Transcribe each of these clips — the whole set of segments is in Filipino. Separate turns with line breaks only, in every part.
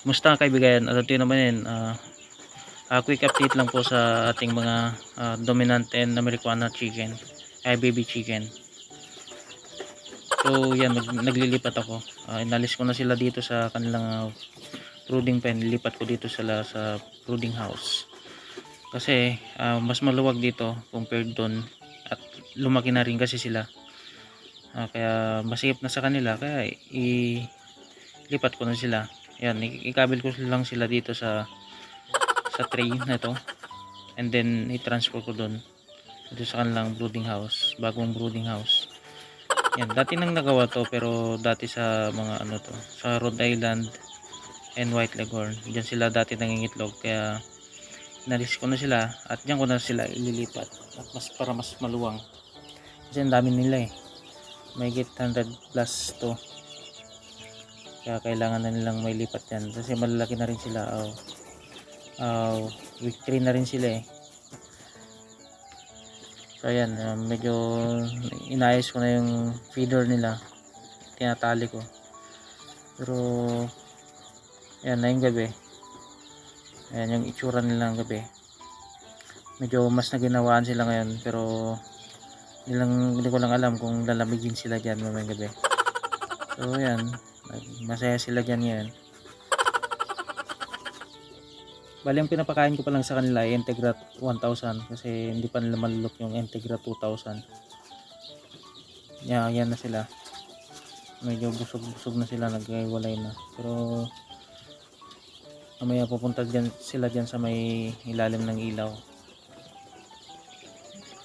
Musta kaibigan? Ano ito naman yun? ah, ah, quick update lang po sa ating mga ah, dominant and Americana chicken. Ay, baby chicken. So, yan. Nag, naglilipat ako. Ah, inalis ko na sila dito sa kanilang ah, brooding pen. Lilipat ko dito sila sa brooding house. Kasi, ah, mas maluwag dito compared doon. At lumaki na rin kasi sila. Ah, kaya, masigip na sa kanila. Kaya, i lipat ko na sila. Yan, i- ikabil ko lang sila dito sa sa tray na to. And then i-transfer ko doon dito sa kanilang brooding house, bagong brooding house. Yan, dati nang nagawa to pero dati sa mga ano to, sa Rhode Island and White Leghorn. Diyan sila dati nangingitlog kaya nalis ko na sila at diyan ko na sila ililipat at mas para mas maluwang. Kasi ang dami nila eh. May 100 plus to. Kaya kailangan na nilang may lipat yan. Kasi malalaki na rin sila. Oh. Oh, week 3 na rin sila eh. So ayan, uh, medyo inayos ko na yung feeder nila. Tinatali ko. Pero ayan na yung gabi. Ayan yung itsura nila ng gabi. Medyo mas naginawaan sila ngayon pero hindi, hindi ko lang alam kung lalamigin sila dyan mamayang gabi. So ayan, masaya sila dyan ngayon. Bali ang pinapakain ko pa lang sa kanila ay Integra 1000 kasi hindi pa nila malulok yung Integra 2000. Yeah, yan na sila. Medyo busog-busog na sila, naghiwalay na. Pero mamaya pupunta dyan, sila dyan sa may ilalim ng ilaw.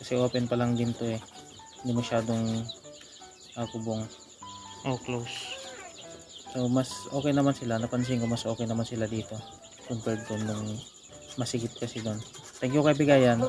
Kasi open pa lang din to eh. Hindi masyadong uh, kubong. Oh, close. So mas okay naman sila. Napansin ko mas okay naman sila dito compared doon nung masigit kasi doon. Thank you kaibigan.